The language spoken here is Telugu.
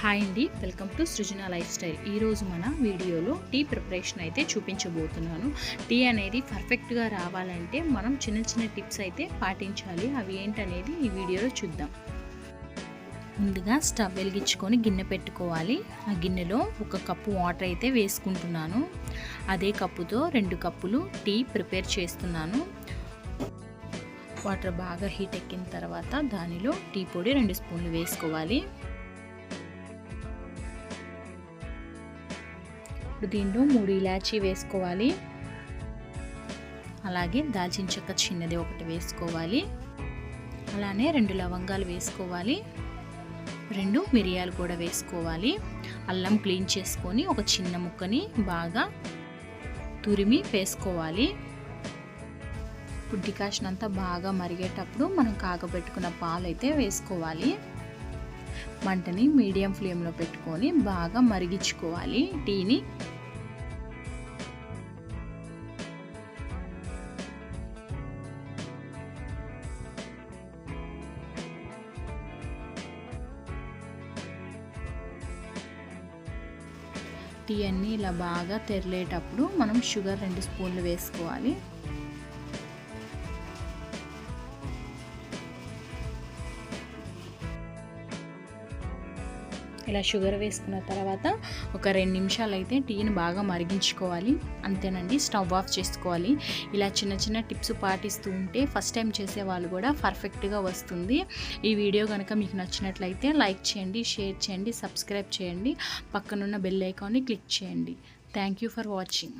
హాయ్ అండి. Welcome to Srujana lifestyle. ఈరోజు మన వీడియోలో టీ ప్రిపరేషన్ అయితే చూపించబోతున్నాను. టీ అనేది పర్ఫెక్ట్గా రావాలంటే మనం చిన్న చిన్న టిప్స్ అయితే పాటించాలి. అవి ఏంటనేది ఈ వీడియోలో చూద్దాం. ముందుగా స్టవ్ వెలిగించుకొని గిన్నె పెట్టుకోవాలి. ఆ గిన్నెలో ఒక కప్పు వాటర్ అయితే వేసుకుంటున్నాను. అదే కప్పుతో రెండు కప్పులు టీ ప్రిపేర్ చేస్తున్నాను. వాటర్ బాగా హీట్ ఎక్కిన తర్వాత దానిలో టీ పొడి రెండు స్పూన్లు వేసుకోవాలి. ఇప్పుడు దీంట్లో మూడు ఇలాచీ వేసుకోవాలి. అలాగే దాల్చిన చెక్క చిన్నది ఒకటి వేసుకోవాలి. అలానే రెండు లవంగాలు వేసుకోవాలి. రెండు మిరియాలు కూడా వేసుకోవాలి. అల్లం క్లీన్ చేసుకొని ఒక చిన్న ముక్కని బాగా తురిమి వేసుకోవాలి. ఇప్పుడు డికాషన్ అంతా బాగా మరిగేటప్పుడు మనం కాగబెట్టుకున్న పాలు అయితే వేసుకోవాలి. మంటని మీడియం ఫ్లేమ్లో పెట్టుకొని బాగా మరిగించుకోవాలి టీని. టీ అన్నీ ఇలా బాగా తెరలేటప్పుడు మనం షుగర్ రెండు స్పూన్లు వేసుకోవాలి. ఇలా షుగర్ వేసుకున్న తర్వాత ఒక రెండు నిమిషాలు అయితే టీని బాగా మరిగించుకోవాలి. అంతేనండి స్టవ్ ఆఫ్ చేసుకోవాలి. ఇలా చిన్న చిన్న టిప్స్ పాటిస్తూ ఉంటే ఫస్ట్ టైం చేసే వాళ్ళు కూడా పర్ఫెక్ట్గా వస్తుంది. ఈ వీడియో కనుక మీకు నచ్చినట్లయితే లైక్ చేయండి షేర్ చేయండి సబ్స్క్రైబ్ చేయండి. పక్కనున్న బెల్ ఐకాన్ని క్లిక్ చేయండి. Thank you for watching.